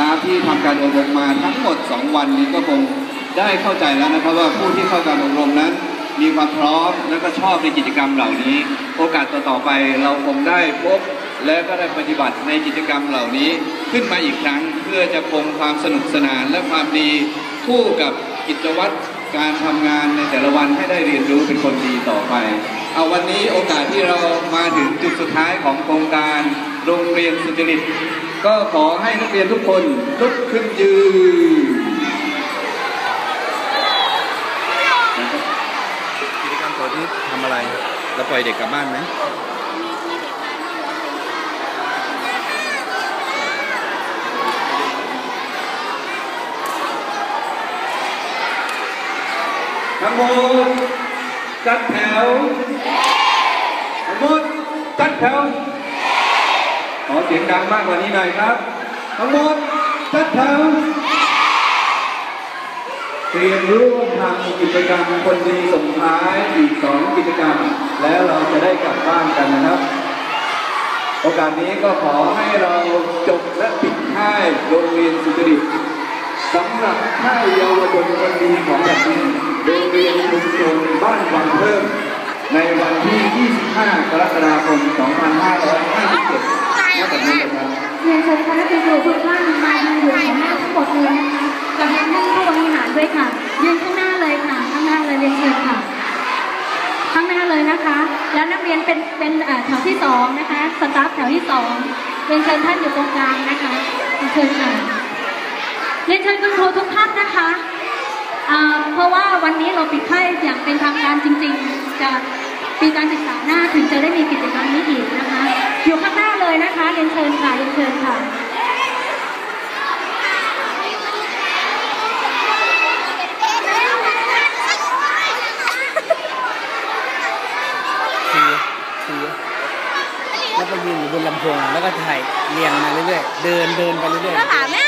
ตาฟที่ทำการอบรมมาทั้งหมด 2 วันนี้ก็คงได้เข้าใจแล้วนะครับว่าผู้ที่เข้าการอบรมนั้น มีความพร้อมและก็ชอบในกิจกรรมเหล่านี้ โอกาสต่อๆไปเราคงได้พบและก็ได้ปฏิบัติในกิจกรรมเหล่านี้ขึ้นมาอีกครั้งเพื่อจะคงความสนุกสนานและความดีคู่กับกิจวัตรการทำงานในแต่ละวันให้ได้เรียนรู้เป็นคนดีต่อไป เอาวันนี้โอกาสที่เรามาถึงจุดสุดท้ายของโครงการ รงเรียนสุจริต ก็ขอให้นักเรียนทุกคนลุกขึ้นยืนกิจกรรมต่อที่ทำอะไรเราปล่อยเด็กกลับบ้านไหมทั้งหมดจัดแถวทั้งหมดจัดแถว ขอเสียงดังมากกว่านี้หน่อยครับ ทั้งหมดจัดแถวเรียนร่วมทำกิจกรรมคนดีส่งท้ายอีกสองกิจกรรม แล้วเราจะได้กลับบ้านกันนะครับ โอกาสนี้ก็ขอให้เราจบและปิดค่ายโรงเรียนสุจริตสำหรับค่ายเยาวชนคนดีของแผ่นดินโรงเรียนชุมชนบ้านวังเพิ่ม ในวันที่ 25 กรกฎาคม 2557 นะคะ แล้วนักเรียนเป็นเป็นแถวที่สองนะคะสตาฟแถวที่สองเรียนเชิญท่านอยู่ตรงกลางนะคะเรียนเชิญค่ะเรียนเชิญคุณครูทุกท่านนะคะเพราะว่าวันนี้เราปิดค่ายอย่างเป็นทางการจริง ๆ จะปีการศึกษาหน้าถึงจะได้มีกิจกรรมนี้อีกนะคะ อยู่ข้างหน้าเลยนะคะเรียนเชิญค่ะเรียนเชิญค่ะ คือคือ แล้วก็ยืนอยู่บนลำโพงแล้วก็ถ่ายเรียงมาเรื่อยๆ เดินเดินไปเรื่อยก็ถามแม่